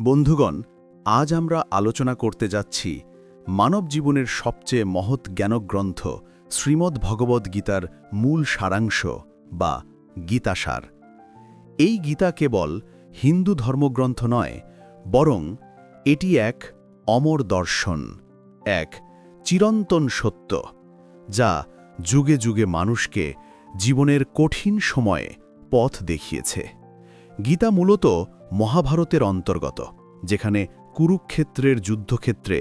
বন্ধুগণ, আজ আমরা আলোচনা করতে যাচ্ছি মানব জীবনের সবচেয়ে মহৎ জ্ঞানগ্রন্থ শ্রীমদ্ ভগবদ্ গীতার মূল সারাংশ বা গীতাসার। এই গীতা কেবল হিন্দু ধর্মগ্রন্থ নয়, বরং এটি এক অমর দর্শন, এক চিরন্তন সত্য, যা যুগে যুগে মানুষকে জীবনের কঠিন সময়ে পথ দেখিয়েছে। গীতা মূলত মহাভারতের অন্তর্গত, যেখানে কুরুক্ষেত্রের যুদ্ধক্ষেত্রে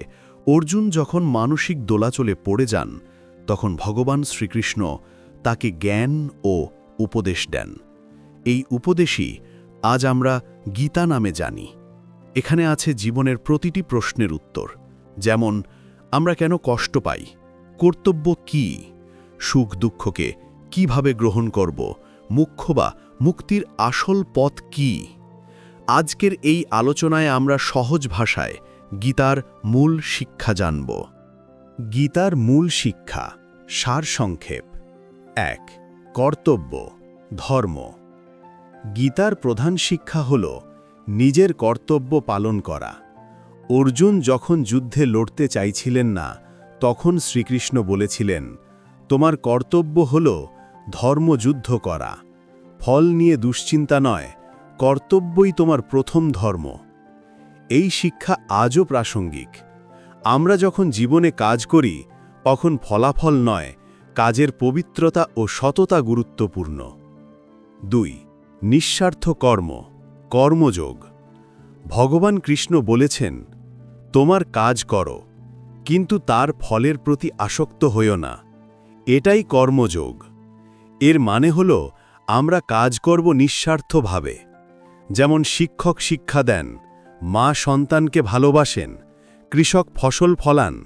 অর্জুন যখন মানসিক দোলাচলে পড়ে যান, তখন ভগবান শ্রীকৃষ্ণ তাকে জ্ঞান ও উপদেশ দেন। এই উপদেশই আজ আমরা গীতা নামে জানি। এখানে আছে জীবনের প্রতিটি প্রশ্নের উত্তর, যেমন, আমরা কেন কষ্ট পাই? কর্তব্য কি? সুখ দুঃখকে কীভাবে গ্রহণ করব? মুখ্য বা মুক্তির আসল পথ কি? আজকের এই আলোচনায় আমরা সহজ ভাষায় গীতার মূল শিক্ষা জানব। গীতার মূল শিক্ষা, সারসংক্ষেপ। এক, কর্তব্য, ধর্ম। গীতার প্রধান শিক্ষা হল নিজের কর্তব্য পালন করা। অর্জুন যখন যুদ্ধে লড়তে চাইছিলেন না, তখন শ্রীকৃষ্ণ বলেছিলেন, তোমার কর্তব্য হল ধর্মযুদ্ধ করা। ফল নিয়ে দুশ্চিন্তা নয়, কর্তব্যই তোমার প্রথম ধর্ম। এই শিক্ষা আজও প্রাসঙ্গিক। আমরা যখন জীবনে কাজ করি, তখন ফলাফল নয়, কাজের পবিত্রতা ও সততা গুরুত্বপূর্ণ। দুই, নিঃস্বার্থ কর্ম, কর্মযোগ। ভগবান কৃষ্ণ বলেছেন, তোমার কাজ করো, কিন্তু তার ফলের প্রতি আসক্ত হইও না। এটাই কর্মযোগ। এর মানে হল আমরা কাজ করব নিঃস্বার্থভাবে। যেমন শিক্ষক শিক্ষা দেন, মা সন্তানকে ভালোবাসেন, কৃষক ফসল ফলান,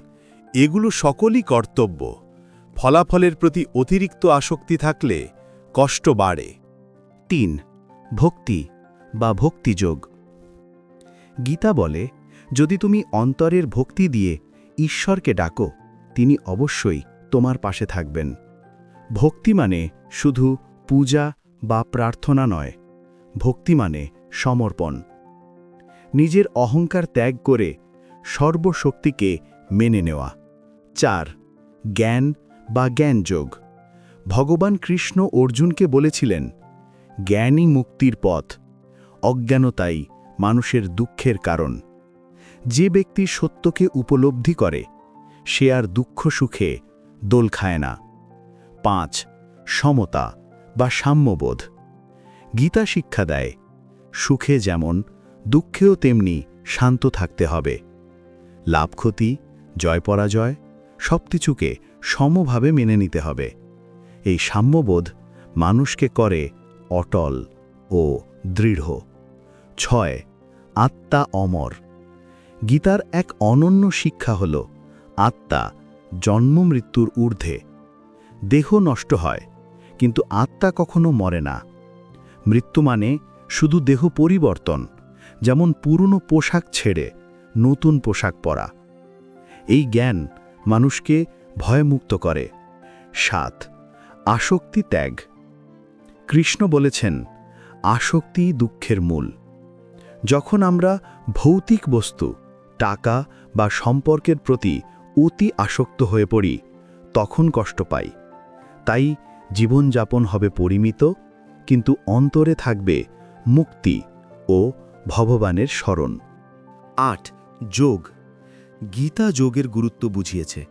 এগুলো সকলই কর্তব্য। ফলাফলের প্রতি অতিরিক্ত আসক্তি থাকলে কষ্ট বাড়ে। তিন, ভক্তি বা ভক্তিযোগ। গীতা বলে, যদি তুমি অন্তরের ভক্তি দিয়ে ঈশ্বরকে ডাকো, তিনি অবশ্যই তোমার পাশে থাকবেন। ভক্তি মানে শুধু পূজা বা প্রার্থনা নয়, ভক্তি মানে সমর্পণ। নিজের অহংকার ত্যাগ করে সর্বশক্তিকে মেনে নেওয়া। চার, জ্ঞান বা জ্ঞানযোগ। ভগবান কৃষ্ণ অর্জুনকে বলেছিলেন, জ্ঞানই মুক্তির পথ, অজ্ঞানতাই মানুষের দুঃখের কারণ। যে ব্যক্তি সত্যকে উপলব্ধি করে, সে আর দুঃখ সুখে দোল খায় না। পাঁচ, সমতা। বা সাম্যবোধ। গীতা শিক্ষা দেয়, সুখে যেমন, দুঃখেও তেমনি শান্ত থাকতে হবে। লাভ ক্ষতি, জয় পরাজয় সব কিছুকে সমভাবে মেনে নিতে হবে। এই সাম্যবোধ মানুষকে করে অটল ও দৃঢ়। ছয়, আত্মা অমর। গীতার এক অনন্য শিক্ষা হল, আত্মা জন্ম মৃত্যুর ঊর্ধ্বে। দেহ নষ্ট হয় কিন্তু আত্মা কখনো মরে না। মৃত্যু মানে শুধু দেহ পরিবর্তন, যেমন পুরনো পোশাক ছেড়ে নতুন পোশাক পরা। এই জ্ঞান মানুষকে ভয়মুক্ত করে। সাত, আসক্তি ত্যাগ। কৃষ্ণ বলেছেন, আসক্তি দুঃখের মূল। যখন আমরা ভৌতিক বস্তু, টাকা বা সম্পর্কের প্রতি অতি আসক্ত হয়ে পড়ি, তখন কষ্ট পাই। তাই জীবনযাপন হবে পরিমিত, কিন্তু অন্তরে থাকবে মুক্তি ও ভগবানের স্মরণ। আট, যোগ। গীতা যোগের গুরুত্ব বুঝিয়েছে।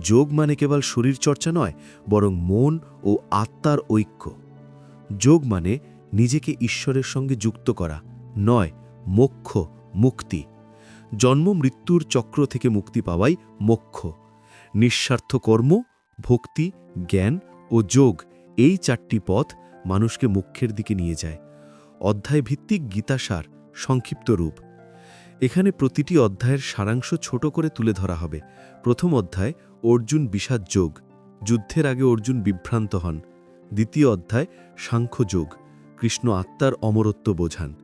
যোগ মানে কেবল শরীরচর্চা নয়, বরং মন ও আত্মার ঐক্য। যোগ মানে নিজেকে ঈশ্বরের সঙ্গে যুক্ত করা, নয়, মোক্ষ, মুক্তি। জন্ম, মৃত্যুর চক্র থেকে মুক্তি পাওয়াই মোক্ষ। নিঃস্বার্থ কর্ম, ভক্তি, জ্ঞান ও যোগ এই চারটি পথ মানুষকে মুখ্যের দিকে নিয়ে যায়। অধ্যায় ভিত্তিক গীতাসার সংক্ষিপ্ত রূপ। এখানে প্রতিটি অধ্যায়ের সারাংশ ছোট করে তুলে ধরা হবে। প্রথম অধ্যায়, অর্জুন বিষাদ যোগ। যুদ্ধের আগে অর্জুন বিভ্রান্ত হন। দ্বিতীয় অধ্যায় সাংখ্যযোগ কৃষ্ণ আত্মার অমরত্ব বোঝান।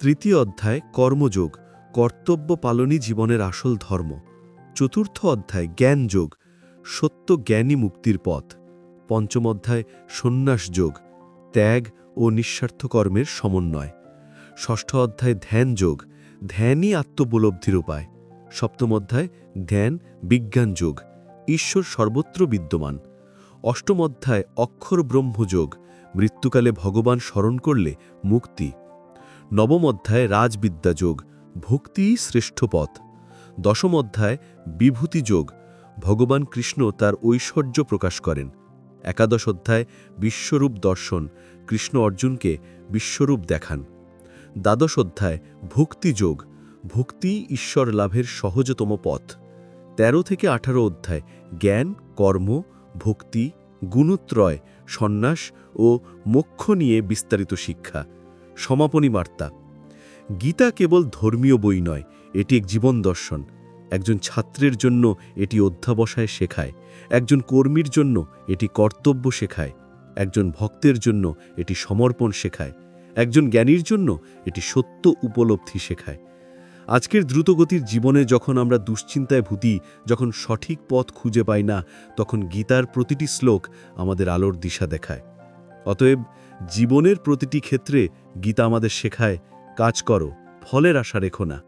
তৃতীয় অধ্যায় কর্মযোগ কর্তব্য পালনই জীবনের আসল ধর্ম। চতুর্থ অধ্যায়, জ্ঞান যোগ। সত্য জ্ঞানী মুক্তির পথ। পঞ্চম অধ্যায় সন্ন্যাস যোগ, ত্যাগ ও নিঃস্বার্থ কর্মের সমন্বয়। ষষ্ঠ অধ্যায় ধ্যান যোগ, ধ্যানই আত্মোপলব্ধির উপায়। সপ্তম অধ্যায় ধ্যান বিজ্ঞান যোগ, ঈশ্বর সর্বত্র বিদ্যমান। অষ্টম অধ্যায় অক্ষর ব্রহ্মযোগ মৃত্যুকালে ভগবান স্মরণ করলে মুক্তি। নবম অধ্যায় রাজবিদ্যা যোগ, ভক্তিই শ্রেষ্ঠ পথ। দশম অধ্যায় বিভূতি যোগ, ভগবান কৃষ্ণ তার ঐশ্বর্য প্রকাশ করেন। একাদশ অধ্যায়, বিশ্বরূপ দর্শন, কৃষ্ণ অর্জুনকে বিশ্বরূপ দেখান। দ্বাদশ অধ্যায় ভক্তিযোগ ভক্তি ঈশ্বর লাভের সহজতম পথ। তেরো থেকে আঠারো অধ্যায়, জ্ঞান, কর্ম, ভক্তি, গুণত্রয়, সন্ন্যাস ও মোক্ষ নিয়ে বিস্তারিত শিক্ষা। সমাপনী বার্তা। গীতা কেবল ধর্মীয় বই নয়, এটি এক জীবন দর্শন। একজন ছাত্রের জন্য এটি অধ্যাবসায় শেখায়, একজন কর্মীর জন্য এটি কর্তব্য শেখায়, একজন ভক্তের জন্য এটি সমর্পণ শেখায়, একজন জ্ঞানীর জন্য এটি সত্য উপলব্ধি শেখায়। আজকের দ্রুতগতির জীবনে যখন আমরা দুশ্চিন্তায় ভূতি যখন সঠিক পথ খুঁজে পাই না, তখন গীতার প্রতিটি শ্লোক আমাদের আলোর দিশা দেখায়। অতএব জীবনের প্রতিটি ক্ষেত্রে গীতা আমাদের শেখায়, কাজ করো, ফলের আশা রেখো না।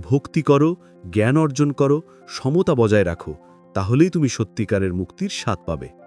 ভক্তি করো জ্ঞান অর্জন করো সমতা বজায় রাখো তাহলেই তুমি সত্যিকারের মুক্তির স্বাদ পাবে।